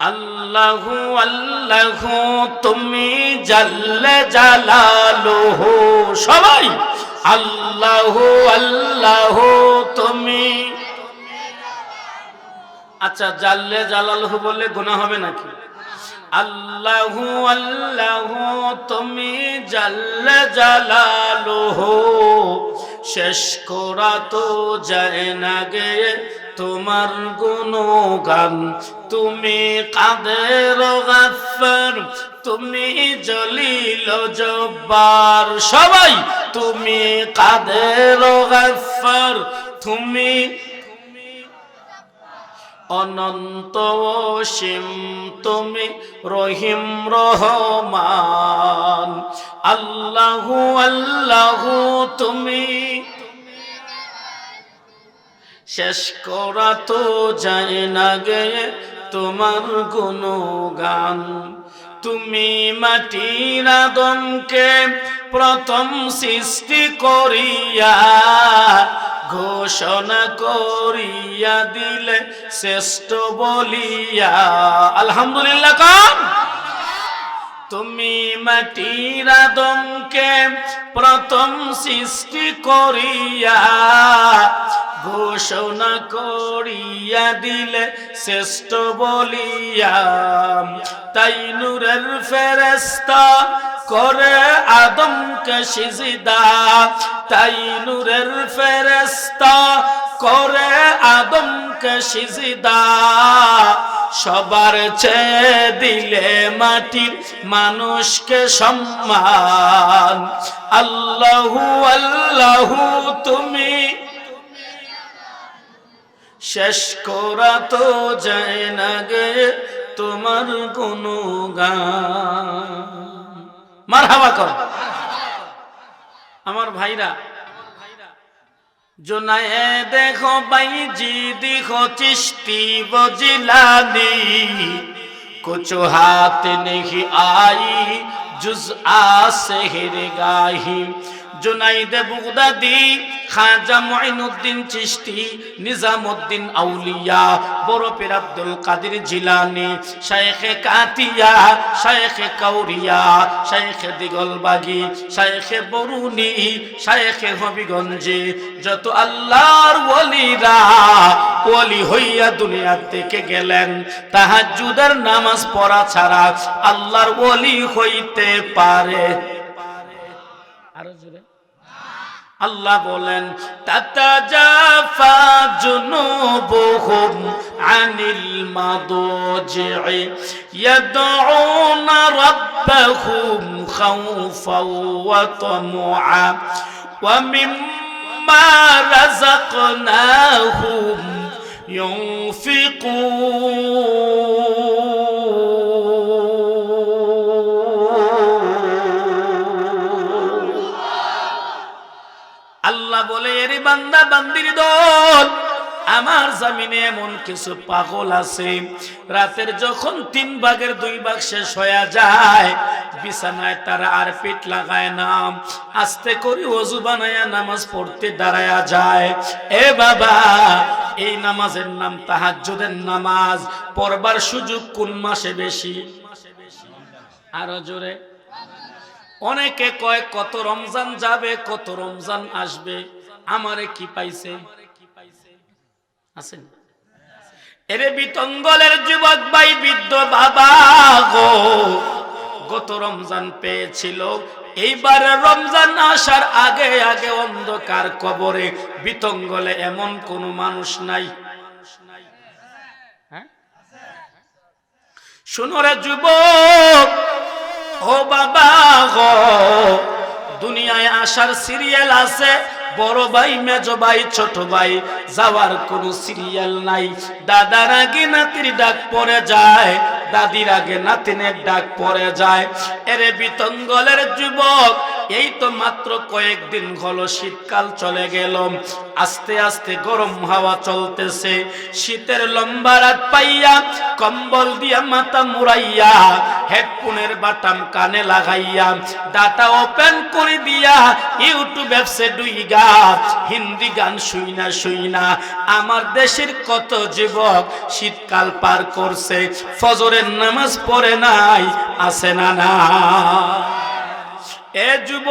আল্লাহু আল্লাহু, তুমি জাল্লে জালালুহু, সবাই। আল্লাহু আল্লাহু, তুমি। আচ্ছা জাল্লে জালালহু বললে গুনাহ হবে নাকি? আল্লাহু আল্লাহু, তুমি জাল্লে জালালুহু। শেষ করা তো যায় না গে। তোমার গুণগান, তুমি কাদের গাফার তুমি জলিল জব্বার। সবাই, তুমি কাদের গাফার তুমি অনন্ত অসীম, তুমি রহিম রহমান। আল্লাহু আল্লাহু, তুমি শেষ করা তো যায় না গে তোমার গুণগান। তুমি মাটির আদমকে প্রথম সৃষ্টি করিয়া ঘোষণা করিয়া দিলে শ্রেষ্ঠ বলিয়া। আলহামদুলিল্লাহ কম তুমি মাটির আদমকে প্রথম সৃষ্টি করিয়া ঘোষণা করিয়া দিলে শ্রেষ্ঠ বলিয়া তাই নূরের ফেরেস্তা করে আদমকে সিজিদা। তাই নূরের ফেরেস্তা করে আদমকে সিজিদা। সবার চেয়ে দিলে মাটির মানুষকে সম্মান। আল্লাহু আল্লাহু, তুমি শেষ করা তো যায় না গে তোমার কোনো মার হাওয়া কর। আমার ভাইরা, জোনায়ে দেখো বাইজি দেখো চিষ্টি বজিলানি কুছ হাত নেহি আই জুজ আ সেহের গাহি। জুনাইদ বুগদাদি খাজা মঈনুদ্দিন চিশতি নিজামউদ্দিন আউলিয়া, বড় পীর আব্দুল কাদের জিলানী, শায়েখে কাতিয়া, শায়েখে কাউরিয়া, শায়েখে দিগলবাগি, শায়েখে বরুনি শায়েখে হবিগঞ্জে। যত আল্লাহর ওলিরা ওলি হইয়া দুনিয়া থেকে গেলেন, তাহাজ্জুদের নামাজ পড়া ছাড়া আল্লাহর ওলি হইতে পারে। আরও জোরে। আল্লাহ বলেন তাতা জাফা জুনুবুহুম আনিল মাদজিই ইয়াদউনা রাব্বাহুম খাওফাও ওয়া তামুআ ওয়া মিম্মা রাযাকনাহুম ইউনফিকুন বান্দা, বান্দির দল। আমার জামিনে এমন কিছু পাগল আছে। রাতের যখন তিন ভাগের দুই ভাগ শেষ হয়ে যায়, বিছানায় তারা আর পিঠ লাগায় না। আস্তে করে অজু বানায়া নামাজ পড়তে দাঁড়ায়া যায়। এ বাবা, এই নামাজের নাম তাহাজ্জুদের নামাজ। পড়বার সুযোগ কোন মাসে বেশি? আরও জোরে। অনেকে কয়, কত রমজান যাবে, কত রমজান আসবে। আমারে কি পাইছে? আছেন? এরে বিতঙ্গলের যুবক ভাই, বৃদ্ধ বাবা গো। গত রমজান পেয়েছিল। এইবার রমজান আসার আগে আগে অন্ধকার কবরে বিতঙ্গলে এমন কোন মানুষ নাই। হ্যাঁ? শুনরে যুবক, ও বাবা গো। দুনিয়ায় আসার সিরিয়াল আছে। বড় ভাই, মেজ ভাই, ছোট ভাই, যাওয়ার কোনো সিরিয়াল নাই। দাদার আগে নাতির ডাক পড়ে যায়, দাদির আগে নাতিনের ডাক পড়ে যায়। এরে বিতঙ্গলের যুবক এই তো মাত্র কয়েকদিন হলো শীতকাল চলে গেল। আস্তে আস্তে গরম হাওয়া চলতেছে। শীতের লম্বা রাত পাইয়া কম্বল দিয়া মাথা মুড়াইয়া হেডফোনের বাটাম কানে লাগাইয়া ডাটা ওপেন করে দিয়া ইউটিউব অ্যাপসে ডুইগা হিন্দি গান শুই না শুই না আমার দেশের কত যুবক শীতকাল পার করছে। ফজরের নামাজ পড়ে নাই, আছে না না এ যুব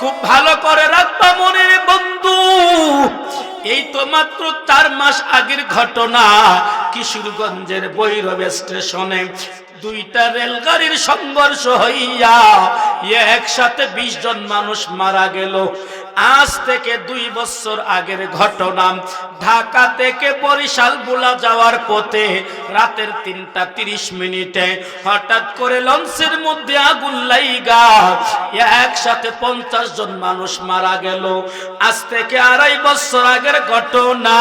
খুব ভালো করে রাখবা মনের বন্ধু। এই তো মাত্র চার মাস আগের ঘটনা, কিশোরগঞ্জের বৈরব স্টেশনে। দুইটা রেলগাড়ির সংঘর্ষ হইয়া একসাথে বিশ জন মানুষ মারা গেল। আজ থেকে দুই বছর আগের ঘটনা। ঢাকা থেকে বরিশাল বুলা যাওয়ার পথে রাতের তিনটা তিরিশ মিনিটে হঠাৎ করে লঞ্চের মধ্যে আগুন লাইগা। একসাথে পঞ্চাশ জন মানুষ মারা গেল। আজ থেকে আড়াই বছর আগের ঘটনা।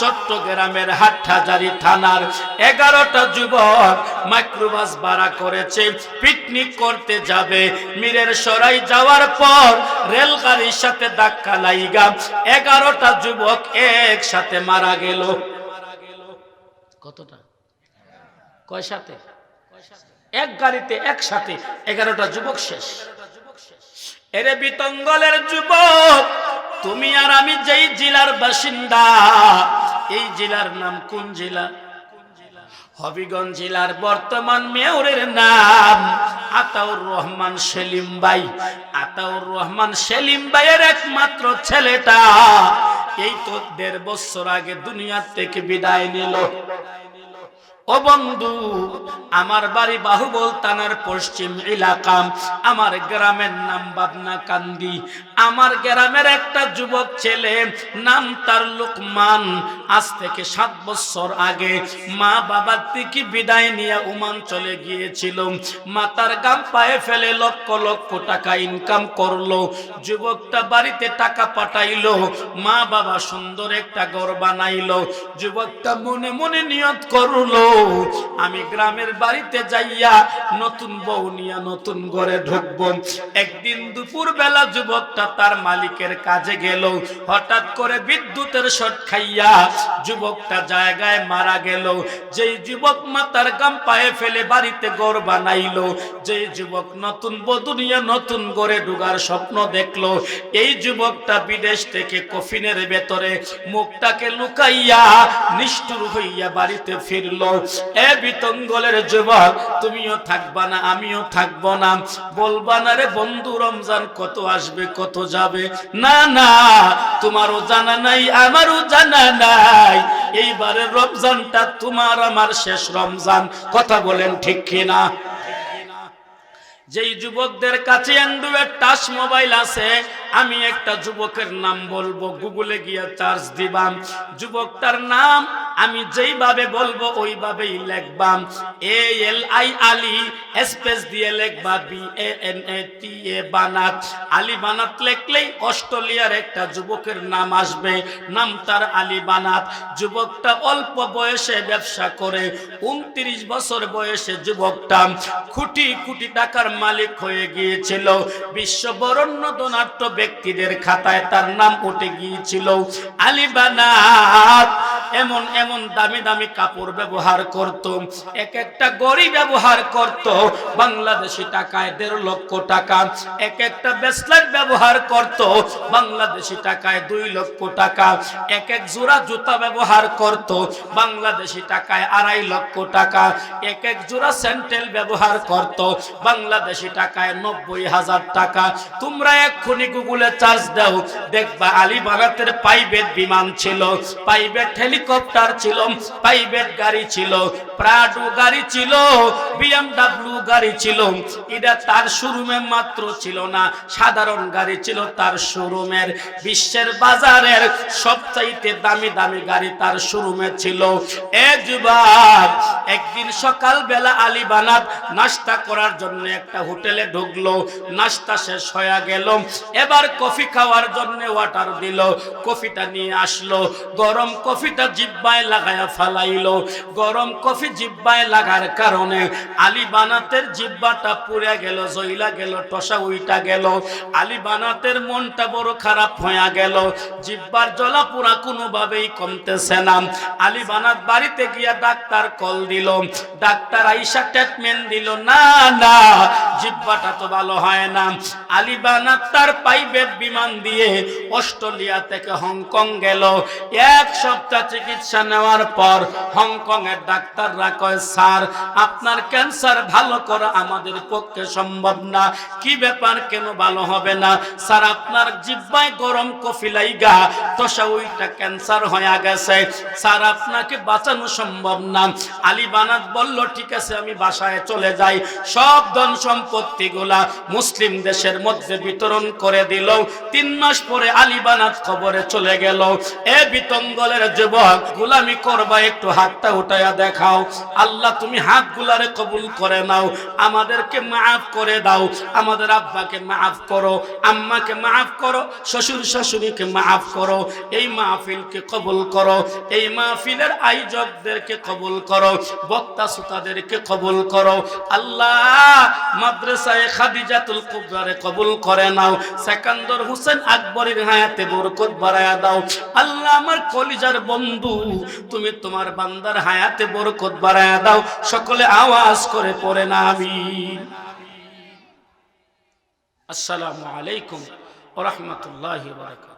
চট্টগ্রামের হাটহাজারি থানার এগারোটা যুবক মাইক্রোবাস ভাড়া করেছে পিকনিক করতে যাবে। মীরের সরাই যাওয়ার পর রেলগাড়ির সাথে ধাক্কা লাইগা, এগারোটা যুবক একসাথে মারা গেল। কতটা? কয় সাথে? এক গাড়িতে একসাথে, এগারোটা যুবক শেষ। এরে বিতঙ্গলের যুবক, তুমি আর আমি যেই জেলার বাসিন্দা, এই জেলার নাম কোন জেলা? হবিগঞ্জ জেলার বর্তমান মেয়রের নাম আতাউর রহমান সেলিম ভাই। আতাউর রহমান সেলিম ভাইয়ের একমাত্র ছেলেটা। এই তো দেড় বছর আগে দুনিয়ার থেকে বিদায় নিল। ও বন্ধু, আমার বাড়ি বাহুবল থানার পশ্চিম এলাকা। আমার গ্রামের নাম বাবনা কান্দি। আমার গ্রামের একটা যুবক ছেলে, নাম তার লোকমান। আজ থেকে সাত বছর আগে মা বাবার থেকে বিদায় নিয়ে উমান চলে গিয়েছিল। মাতার গাম পায়ে ফেলে লক্ষ লক্ষ টাকা ইনকাম করল। যুবকটা বাড়িতে টাকা পাঠাইলো। মা বাবা সুন্দর একটা ঘর বানাইলো। যুবকটা মনে মনে নিয়ত করল। আমি গ্রামের বাড়িতে যাইয়া নতুন বউ নিয়া নতুন ঘরে ঢুকবো। একদিন দুপুর বেলা যুবকটা তার মালিকের কাজে গেল। হঠাৎ করে বিদ্যুতের শট খাইয়া যুবকটা জায়গায় মারা গেল। যেই যুবক মাতার গাম পায়ে ফেলে বাড়িতে ঘর বানাইলো। যেই যুবক নতুন বধু নিয়ে নতুন ঘরে ঢুকার স্বপ্ন দেখল। এই যুবকটা বিদেশ থেকে কফিনের ভেতরে মুখটাকে লুকাইয়া নিষ্ঠুর হইয়া বাড়িতে ফিরলো। এ বিতঙ্গলের যুবক, তুমিও থাকবা না, আমিও থাকব না। বলবা না রে বন্ধু, রমজান কত আসবে, কত যাবে? না না, তোমারও জানা নাই, আমারও জানা নাই। এইবারের রমজানটা তোমার, আমার শেষ রমজান। কথা বলেন ঠিক কিনা? যেই যুবকদের কাছে অ্যান্ড্রয়েড টাচ মোবাইল আছে, আমি একটা যুবকের নাম বলব, গুগলে গিয়ে চার্জ দিবাম। যুবকটার নাম আমি যেইভাবে বলব, ওইভাবেই লিখবাম। A L I Ali space দিয়ে লিখবা, B A N A T A Banat. Ali Banat লিখলেই অস্ট্রেলিয়ার একটা যুবকের নাম আসবে, নাম তার আলী বানাত। যুবকটা অল্প বয়সে ব্যবসা করে, উনত্রিশ বছর বয়সে যুবকটা কোটি কোটি টাকার মালিক হয়ে গিয়েছিল। বিশ্ব বরণ্য ধনাট্য ব্যক্তিদের খাতায় তার নাম উঠে গিয়েছিল। আলী বানাত। এমন এমন দামি দামি কাপড় ব্যবহার করত এক একটা গড়ি ব্যবহার করত, বাংলাদেশি টাকায় দেড় লক্ষ টাকা। এক একটা ব্রেসলেট ব্যবহার করত, বাংলাদেশি টাকায় দুই লক্ষ টাকা। এক এক জোড়া জুতা ব্যবহার করত, বাংলাদেশি টাকায় আড়াই লক্ষ টাকা। এক এক জোড়া স্যান্ডেল ব্যবহার করত, বাংলাদেশি টাকায় নব্বই হাজার টাকা। তোমরা এক্ষুনি গুগলে চার্জ দাও, দেখবা আলিবাগাতের প্রাইভেট বিমান ছিল। প্রাইভেট হেলিকপ্টার ছিল, প্রাইভেট গাড়ি ছিল, প্রাডো গাড়ি ছিল, বিএমডাব্লিউ গাড়ি ছিল। এটা তার শোরুমে মাত্র ছিল না, সাধারণ গাড়ি ছিল তার শোরুমের। বিশ্বের বাজারের সবচাইতে দামি দামি গাড়ি তার শোরুমে ছিল। এ যুবক একদিন সকাল বেলা আলী বানাত নাস্তা করার জন্য একটা হোটেলে ঢুকলো নাস্তা শেষ হয়ে গেল। এবার কফি খাওয়ার জন্য ওয়াটার দিল, কফিটা নিয়ে আসলো। গরম কফিটা জিব্বায় লাগায়া ফালাইলো। গরম কফি জিব্বায় লাগার কারণে আলী বানাতের জিব্বাটা পুড়ে গেল জইলা গেল টসা উইটা গেল। আলী বানাতের মনটা বড় খারাপ হয়ে গেল। জিব্বার জ্বলা পুরা কোনোভাবেই কমতেছে না। আলী বানাত বাড়িতে গিয়া ডাক্তার কল দিল। ডাক্তার আইসা ট্রিটমেন্ট দিল, না না, জিব্বাটা তো ভালো হয় না। আলী বানাত তার প্রাইভেট বিমান দিয়ে অস্ট্রেলিয়া থেকে হংকং গেল। এক সপ্তাহ চিকিৎসা নেওয়ার পর হংকং এর ডাক্তাররা কয়, স্যার, আপনার ক্যান্সার ভালো করা আমাদের পক্ষে সম্ভব না। কি ব্যাপার? কেন ভালো হবে না? স্যার, আপনার জিব্বায় গরম কফি লাইগা তোষা ওইটা ক্যান্সার হয়ে গেছে। স্যার, আপনাকে বাঁচানো সম্ভব না। আলী বানাত বলল, ঠিক আছে, আমি বাসায় চলে যাই। সব ধন সম্পত্তি গুলা মুসলিম দেশের মধ্যে বিতরণ করে দিল। তিন মাস পরে আলী বানাত খবরে চলে গেল। এ বিতঙ্গলের যুবক গুলামি করবা, একটু হাতটা উঠাইয়া দেখাও। আল্লাহ, তুমি হাত গুলারে কবুল করে নাও। আমাদেরকে মাফ করে দাও। আমাদের আব্বাকে মাফ করো, আম্মাকে মাফ করো, শ্বশুর শাশুড়িকে মাফ করো, এই মাহফিলকে কবুল করো, এই মাহফিলের আয়োজকদেরকে কবুল করো, বক্তা শ্রোতাদেরকে কবুল করো। আল্লাহ, মাদ্রাসায় খাদিজাতুল কুবরারে কবুল করে নাও। সেকান্দর হোসেন আকবরের হায়াতে বরকত বাড়ায়া দাও। আল্লাহ, আমার কলিজার বন্ধু তুমি তোমার বান্দার হায়াতে বরকত বাড়ায় দাও, সকলে আওয়াজ করে পড়ে না আমি আসসালামু আলাইকুম ওয়া রাহমাতুল্লাহি ওয়া বারাকাতুহু।